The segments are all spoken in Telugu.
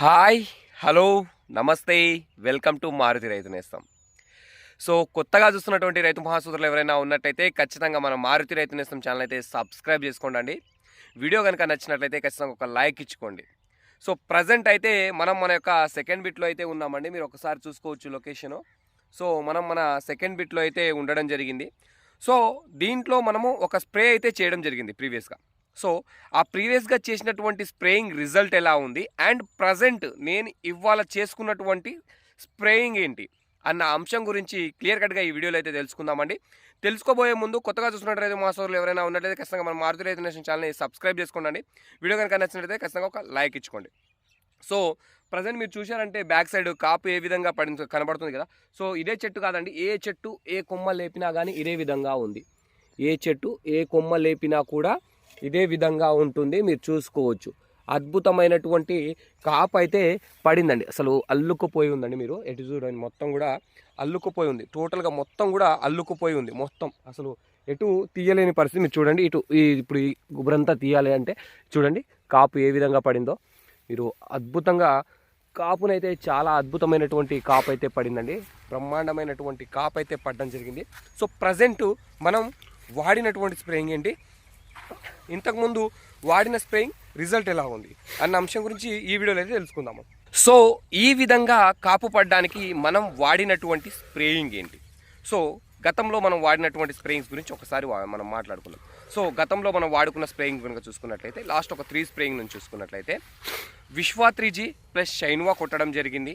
హాయ్ హలో నమస్తే welcome to Maruthi Raithu Nestham. So కొత్తగా చూస్తున్నటువంటి రైతు మహాసూత్రులు ఎవరైనా ఉన్నట్టయితే ఖచ్చితంగా మన మారుతి రైతు నేస్తం ఛానల్ అయితే సబ్స్క్రైబ్ చేసుకోండి వీడియో కనుక నచ్చినట్లయితే ఖచ్చితంగా ఒక లైక్ ఇచ్చుకోండి. సో ప్రజెంట్ అయితే మనం మన యొక్క సెకండ్ బిట్లో అయితే ఉన్నామండి. మీరు ఒకసారి చూసుకోవచ్చు లొకేషను సో మనం మన సెకండ్ బిట్లో అయితే ఉండడం జరిగింది. సో దీంట్లో మనము ఒక స్ప్రే అయితే చేయడం జరిగింది ప్రీవియస్గా సో ఆ ప్రీవియస్గా చేసినటువంటి స్ప్రేయింగ్ రిజల్ట్ ఎలా ఉంది? అండ్ ప్రజెంట్ నేను ఇవాళ చేసుకున్నటువంటి స్ప్రేయింగ్ ఏంటి? అన్న అంశం గురించి క్లియర్ కట్గా ఈ వీడియోలో అయితే తెలుసుకుందామండి. తెలుసుకోబోయే ముందు కొత్తగా చూసినట్లయితే మా సోదరులు ఎవరైనా ఉన్నట్లయితే ఖచ్చితంగా మన మారుతి రైతు నేషన్ ఛానల్ని సబ్స్క్రైబ్ చేసుకోండి వీడియో కనుక నచ్చినట్లయితే ఖచ్చితంగా ఒక లైక్ ఇచ్చుకోండి. సో ప్రజెంట్ మీరు చూశారంటే బ్యాక్ సైడ్ కాపు ఏ విధంగా పడి కనబడుతుంది కదా? సో ఇదే చెట్టు కాదండి. ఏ చెట్టు ఏ కొమ్మ లేపినా కానీ ఇదే విధంగా ఉంది. ఏ చెట్టు ఏ కొమ్మ లేపినా కూడా ఇదే విధంగా ఉంటుంది మీరు చూసుకోవచ్చు. అద్భుతమైనటువంటి కాపు అయితే పడిందండి. అసలు అల్లుకుపోయి ఉందండి మీరు. ఎటు చూడండి మొత్తం కూడా అల్లుకుపోయి ఉంది. టోటల్గా మొత్తం కూడా అల్లుకుపోయి ఉంది మొత్తం. అసలు ఎటు తీయలేని పరిస్థితి. మీరు చూడండి ఇటు ఈ ఇప్పుడు ఈ గుబరంతా తీయాలి అంటే చూడండి కాపు ఏ విధంగా పడిందో. మీరు అద్భుతంగా కాపునైతే చాలా అద్భుతమైనటువంటి కాపు అయితే పడిందండి. బ్రహ్మాండమైనటువంటి కాపు అయితే పడడం జరిగింది. సో ప్రజెంట్ మనం వాడినటువంటి స్ప్రేయింగ్ ఏంటి? ఇంతకుముందు వాడిన స్ప్రేయింగ్ రిజల్ట్ ఎలా ఉంది? అన్న అంశం గురించి ఈ వీడియోలో అయితే తెలుసుకుందాము. సో ఈ విధంగా కాపు పడడానికి మనం వాడినటువంటి స్ప్రేయింగ్ ఏంటి? సో గతంలో మనం వాడినటువంటి స్ప్రేయింగ్స్ గురించి ఒకసారి మనం మాట్లాడుకుందాం. సో గతంలో మనం వాడుకున్న స్ప్రేయింగ్ కనుక చూసుకున్నట్లయితే లాస్ట్ ఒక త్రీ స్ప్రేయింగ్ నుంచి చూసుకున్నట్లయితే విశ్వా త్రీజీ ప్లస్ షైన్వా కొట్టడం జరిగింది.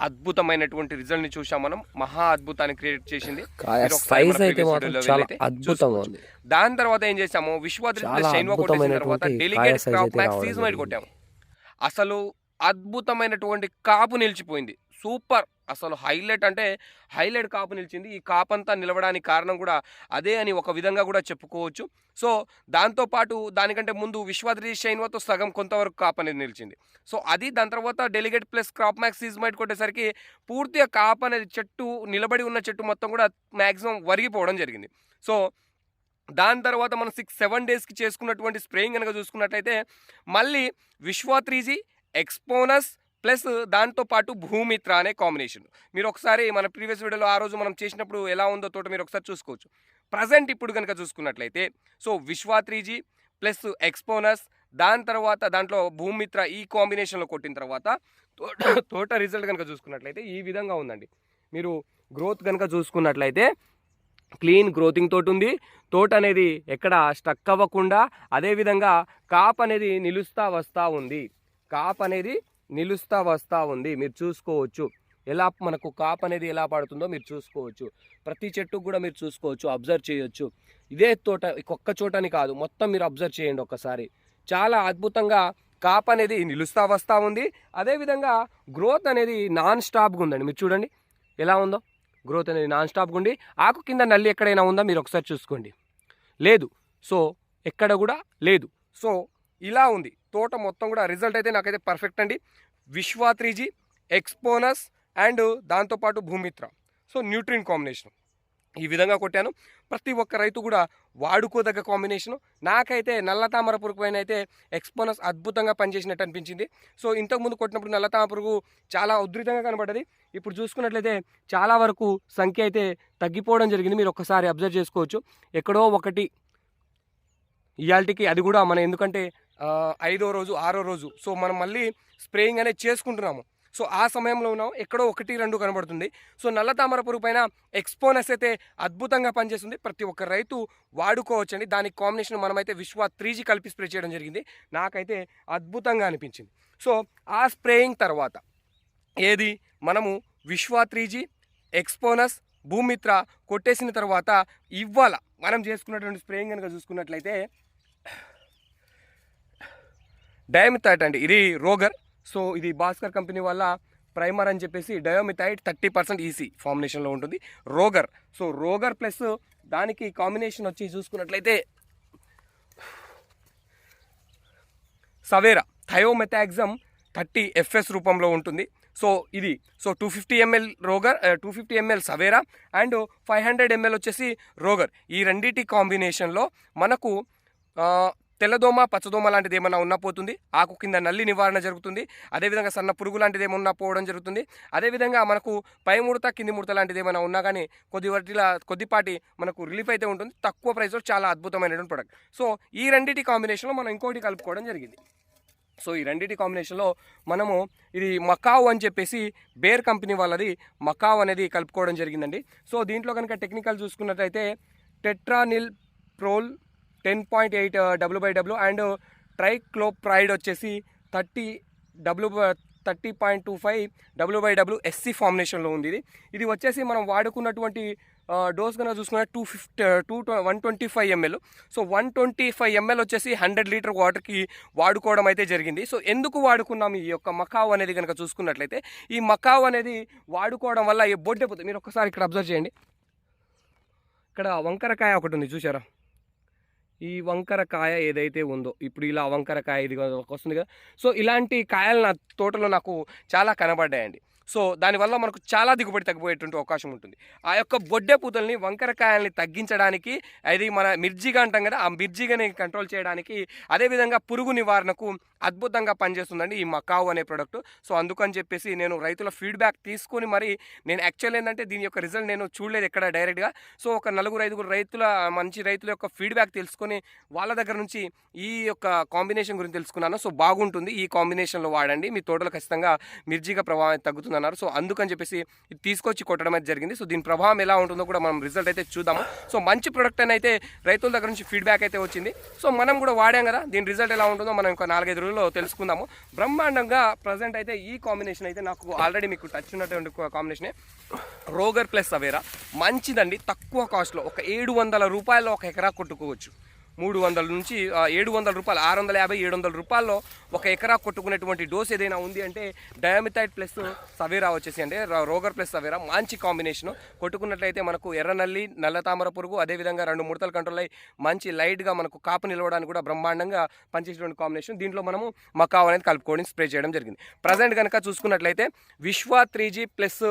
అద్భుతమైనటువంటి రిజల్ట్ని చూసాం మనం మహా అద్భుతాన్ని క్రియేట్ చేసింది అయితే చాలా అద్భుతంగా. ఉంది. దాని తర్వాత ఏం చేసాము విశ్వాద్రి షైన్వా కొట్టేసిన తర్వాత క్రాప్ మ్యాక్స్. కొట్టాము అసలు అద్భుతమైనటువంటి కాపు నిలిచిపోయింది సూపర్ అసలు హైలైట్ అంటే హైలైట్ కాపు నిలిచింది. ఈ కాపు అంతా నిలవడానికి కారణం కూడా అదే అని ఒక విధంగా కూడా చెప్పుకోవచ్చు. సో దాంతోపాటు దానికంటే ముందు విశ్వాద్రి షైన్వాతో సగం కొంతవరకు కాపు అనేది నిలిచింది. సో అది దాని తర్వాత డెలిగేట్ ప్లస్ క్రాప్ మ్యాక్స్ సీజమైట్ కొట్టేసరికి పూర్తిగా కాపు అనేది చెట్టు నిలబడి ఉన్న చెట్టు మొత్తం కూడా మ్యాక్సిమం వరిగిపోవడం జరిగింది. సో దాని తర్వాత మనం సిక్స్ సెవెన్ డేస్కి చేసుకున్నటువంటి స్ప్రేయింగ్ కనుక చూసుకున్నట్లయితే మళ్ళీ విశ్వా త్రీజీ ఎక్స్పోనస్ ప్లస్ దాంతో పాటు భూమిత్ర అనే కాంబినేషన్. మీరు ఒకసారి మన ప్రీవియస్ వీడియోలో ఆ రోజు మనం చేసినప్పుడు ఎలా ఉందో తోట మీరు ఒకసారి చూసుకోవచ్చు. ప్రజెంట్ ఇప్పుడు కనుక చూసుకున్నట్లయితే సో విశ్వా త్రీజీ ప్లస్ ఎక్స్పోనస్ దాని తర్వాత దాంట్లో భూమిత్ర ఈ కాంబినేషన్లో కొట్టిన తర్వాత తోట తోట రిజల్ట్ కనుక చూసుకున్నట్లయితే ఈ విధంగా ఉందండి. మీరు గ్రోత్ కనుక చూసుకున్నట్లయితే క్లీన్ గ్రోతింగ్ తోటి ఉంది. తోట అనేది ఎక్కడ స్టక్ అవ్వకుండా అదేవిధంగా కాప్ అనేది నిలుస్తా వస్తూ ఉంది. కాప్ అనేది నిలుస్తా వస్తూ ఉంది. మీరు చూసుకోవచ్చు. ఎలా మనకు కాప్ అనేది ఎలా పడుతుందో మీరు చూసుకోవచ్చు. ప్రతి చెట్టుకు కూడా మీరు చూసుకోవచ్చు అబ్జర్వ్ చేయొచ్చు. ఇదే తోట ఒక్క చోటని కాదు మొత్తం మీరు అబ్జర్వ్ చేయండి ఒక్కసారి చాలా అద్భుతంగా కాప్ అనేది నిలుస్తా వస్తూ ఉంది. అదేవిధంగా గ్రోత్ అనేది నాన్ స్టాప్గా ఉందండి. మీరు చూడండి ఎలా ఉందో. గ్రోత్ అనేది నాన్ స్టాప్గా ఉండి ఆకు కింద నల్లి ఎక్కడైనా ఉందా? మీరు ఒకసారి చూసుకోండి. లేదు. సో ఎక్కడ కూడా లేదు. సో ఇలా ఉంది. తోట మొత్తం కూడా రిజల్ట్ అయితే నాకైతే పర్ఫెక్ట్ అండి. విశ్వా త్రీజీ ఎక్స్పోనస్ అండ్ దాంతోపాటు భూమిత్ర. సో న్యూట్రిన్ కాంబినేషన్ ఈ విధంగా కొట్టాను. ప్రతి ఒక్క రైతు కూడా వాడుకోదగ్గ కాంబినేషను నాకైతే నల్ల తామర పురుగు పైన అయితే ఎక్స్పోనస్ అద్భుతంగా పనిచేసినట్టు అనిపించింది. సో ఇంతకుముందు కొట్టినప్పుడు నల్ల తామర పురుగు చాలా ఉధృతంగా కనబడ్డది. ఇప్పుడు చూసుకున్నట్లయితే చాలా వరకు సంఖ్య అయితే తగ్గిపోవడం జరిగింది. మీరు ఒక్కసారి అబ్జర్వ్ చేసుకోవచ్చు. ఎక్కడో ఒకటి ఇయాల్టికి అది కూడా మనం ఎందుకంటే ఐదో రోజు ఆరో రోజు. సో మనం మళ్ళీ స్ప్రేయింగ్ అనేది చేసుకుంటున్నాము. సో ఆ సమయంలో ఉన్నాం ఎక్కడో ఒకటి రెండు కనబడుతుంది. సో నల్ల తామర పురుగు పైన ఎక్స్పోనస్ అయితే అద్భుతంగా పనిచేస్తుంది. ప్రతి ఒక్క రైతు వాడుకోవచ్చండి. దానికి కాంబినేషన్ మనమైతే విశ్వ త్రీ జీ కలిపి స్ప్రే చేయడం జరిగింది. నాకైతే అద్భుతంగా అనిపించింది. సో ఆ స్ప్రేయింగ్ తర్వాత ఏది? మనము విశ్వ త్రీ జీ ఎక్స్పోనస్ భూమిత్ర కొట్టేసిన తర్వాత ఇవాళ మనం చేసుకున్నటువంటి స్ప్రేయింగ్ కనుక చూసుకున్నట్లయితే డయామిథైట్ అండి. ఇది రోగర్. సో ఇది భాస్కర్ కంపెనీ వల్ల ప్రైమర్ అని చెప్పేసి డయోమిథైట్ థర్టీ పర్సెంట్ ఈసీ ఫార్మినేషన్లో ఉంటుంది. రోగర్. సో రోగర్ ప్లస్ దానికి కాంబినేషన్ వచ్చి చూసుకున్నట్లయితే సవేరా థయోమెథాగ్జమ్ థర్టీ ఎఫ్ఎస్ రూపంలో ఉంటుంది. సో ఇది. So two fifty ML Rogor two fifty ML Savera and five hundred ML వచ్చేసి రోగర్. ఈ రెండింటి కాంబినేషన్లో మనకు తెల్లదోమ పచ్చదోమ లాంటిది ఏమైనా ఉన్నా పోతుంది. ఆకు కింద నల్లి నివారణ జరుగుతుంది. అదేవిధంగా సన్న పురుగు లాంటిది ఏమన్నా పోవడం జరుగుతుంది. అదేవిధంగా మనకు పై ముడత కింది ముడత లాంటిది ఏమైనా ఉన్నా కానీ కొద్ది వాటిలా కొద్దిపాటి మనకు రిలీఫ్ అయితే ఉంటుంది. తక్కువ ప్రైస్లో చాలా అద్భుతమైనటువంటి ప్రొడక్ట్ సో ఈ రెండింటి కాంబినేషన్లో మనం ఇంకోటి కలుపుకోవడం జరిగింది. సో ఈ రెండింటి కాంబినేషన్లో మనము ఇది మకావ్ అని చెప్పేసి బేర్ కంపెనీ వాళ్ళది మకావ్ అనేది కలుపుకోవడం జరిగిందండి. సో దీంట్లో కనుక టెక్నికల్ చూసుకున్నట్టయితే tetraniliprole ten point eight W by W and ట్రైక్లోప్రైడ్ వచ్చేసి thirty W uh, thirty point two five W by W SC ఫార్మినేషన్లో ఉంది ఇది. ఇది వచ్చేసి మనం వాడుకున్నటువంటి డోస్ కనుక చూసుకున్న two fifty two one twenty five ML so one twenty five ML వచ్చేసి హండ్రెడ్ లీటర్ వాటర్కి వాడుకోవడం అయితే జరిగింది. సో ఎందుకు వాడుకున్నాం ఈ యొక్క మకావ్ అనేది కనుక చూసుకున్నట్లయితే ఈ మకావ్ అనేది వాడుకోవడం వల్ల ఈ బొడ్డెపోతుంది? మీరు ఒకసారి ఇక్కడ అబ్జర్వ్ చేయండి. ఇక్కడ వంకరకాయ ఒకటి ఉంది చూసారా ఈ వంకర కాయ ఏదైతే ఉందో ఇప్పుడు ఇలా వంకర కాయ ఇది వస్తుంది కదా సో ఇలాంటి కాయలు నా తోటలో నాకు చాలా కనబడ్డాయండి. సో దానివల్ల మనకు చాలా దిగుబడి తగ్గిపోయేటువంటి అవకాశం ఉంటుంది. ఆ యొక్క బొడ్డె పూతల్ని వంకరకాయల్ని తగ్గించడానికి అది మన మిర్జిగా అంటాం కదా ఆ మిర్జిగాని కంట్రోల్ చేయడానికి అదేవిధంగా పురుగు నివారణకు అద్భుతంగా పనిచేస్తుందండి ఈ మకావు అనే ప్రోడక్ట్ సో అందుకని చెప్పేసి నేను రైతుల ఫీడ్బ్యాక్ తీసుకొని మరి నేను యాక్చువల్ ఏంటంటే దీని యొక్క రిజల్ట్ నేను చూడలేదు ఎక్కడ డైరెక్ట్గా సో ఒక నలుగురు ఐదుగురు రైతుల మంచి రైతుల యొక్క ఫీడ్బ్యాక్ తెలుసుకొని వాళ్ళ దగ్గర నుంచి ఈ యొక్క కాంబినేషన్ గురించి తెలుసుకున్నాను. సో బాగుంటుంది ఈ కాంబినేషన్లో వాడండి. మీ తోటలో ఖచ్చితంగా మిర్జిగా ప్రభావం తగ్గుతుంది అన్నారు. సో అందుకని చెప్పేసి ఇది తీసుకొచ్చి కొట్టడం అయితే జరిగింది. సో దీని ప్రభావం ఎలా ఉంటుందో కూడా మనం రిజల్ట్ అయితే చూద్దాము. సో మంచి ప్రొడక్ట్ అని అయితే రైతుల దగ్గర నుంచి ఫీడ్బ్యాక్ అయితే వచ్చింది. సో మనం కూడా వాడాం కదా దీని రిజల్ట్ ఎలా ఉంటుందో మనం ఇంకా నాలుగైదు రోజుల్లో తెలుసుకుందాము. బ్రహ్మాండంగా ప్రజెంట్ అయితే ఈ కాంబినేషన్ అయితే నాకు ఆల్రెడీ మీకు టచ్ ఉన్నటువంటి కాంబినేషనే రోగర్ ప్లస్ అవేరా మంచిదండి తక్కువ కాస్ట్లో ఒక ఏడు వందల రూపాయల్లో ఒక ఎకరా కొట్టుకోవచ్చు. మూడు వందల నుంచి ఏడు వందల రూపాయలు ఆరు వందల యాభై ఏడు వందల రూపాయల్లో ఒక ఎకరా కొట్టుకునేటువంటి డోస్ ఏదైనా ఉంది అంటే డయామిథైడ్ ప్లస్ సవేరా వచ్చేసి అంటే రోగర్ ప్లస్ సవేరా మంచి కాంబినేషన్. కొట్టుకున్నట్లయితే మనకు ఎర్రనల్లి నల్ల తామర పురుగు అదేవిధంగా రెండు ముడతలు కంట్రోల్ అయ్యి మంచి లైట్గా మనకు కాపు నిలవడానికి కూడా బ్రహ్మాండంగా పనిచేసేటువంటి కాంబినేషన్. దీంట్లో మనము మకావ్ అనేది కలుపుకోవడం స్ప్రే చేయడం జరిగింది. ప్రజెంట్ కనుక చూసుకున్నట్లయితే విశ్వ త్రీ ప్లస్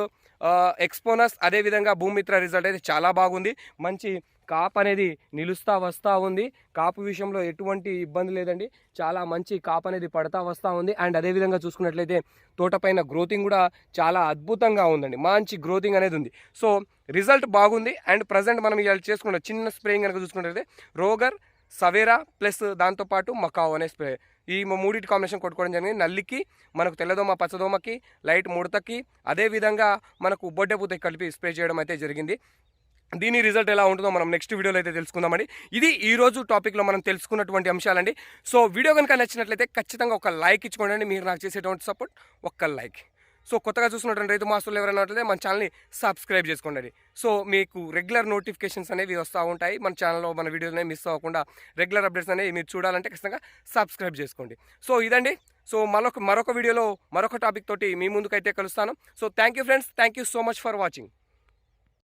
ఎక్స్పోనస్ అదేవిధంగా భూమిత్ర రిజల్ట్ అయితే చాలా బాగుంది. మంచి కాప్ అనేది నిలుస్తా వస్తూ ఉంది. కాపు విషయంలో ఎటువంటి ఇబ్బంది లేదండి. చాలా మంచి కాప్ అనేది పడతా వస్తూ ఉంది. అండ్ అదేవిధంగా చూసుకున్నట్లయితే తోటపైన గ్రోతింగ్ కూడా చాలా అద్భుతంగా ఉందండి. మంచి గ్రోతింగ్ అనేది ఉంది. సో రిజల్ట్ బాగుంది. అండ్ ప్రజెంట్ మనం ఇలా చేసుకున్న చిన్న స్ప్రేయింగ్ కనుక చూసుకున్నట్లయితే రోగర్ సవేరా ప్లస్ దాంతోపాటు మకావ్ అనే స్ప్రే. ఈ మూడింటి కాంబినేషన్ కొట్టుకోవడం జరిగింది. నల్లికి మనకు తెల్లదోమ పచ్చదోమకి లైట్ ముడతకి అదేవిధంగా మనకు బొడ్డెపూతకి కలిపి స్ప్రే చేయడం అయితే జరిగింది. దీని రిజల్ట్ ఎలా ఉంటుందో మనం నెక్స్ట్ వీడియోలో అయితే తెలుసుకుందామండి. ఇది ఈ రోజు టాపిక్లో మనం తెలుసుకున్నటువంటి అంశాలండి. సో వీడియో కనుక నచ్చినట్లయితే ఖచ్చితంగా ఒక లైక్ ఇచ్చుకోండి. మీరు నాకు చేసేటువంటి సపోర్ట్ ఒక్క లైక్ సో కొత్తగా చూసినటువంటి రైతు మాస్టర్లు ఎవరైనా ఉన్నట్లయితే మన ఛానల్ని సబ్స్క్రైబ్ చేసుకోండి. సో మీకు రెగ్యులర్ నోటిఫికేషన్స్ అనేవి వస్తూ ఉంటాయి. మన ఛానల్లో మన వీడియోని మిస్ అవ్వకుండా రెగ్యులర్ అప్డేట్స్ అనేవి మీరు చూడాలంటే ఖచ్చితంగా సబ్స్క్రైబ్ చేసుకోండి. సో ఇదండి. సో మరొక మరొక వీడియోలో మరొక టాపిక్ తోటి మీ ముందుకైతే కలుస్తాను. So thank you friends thank you so much for watching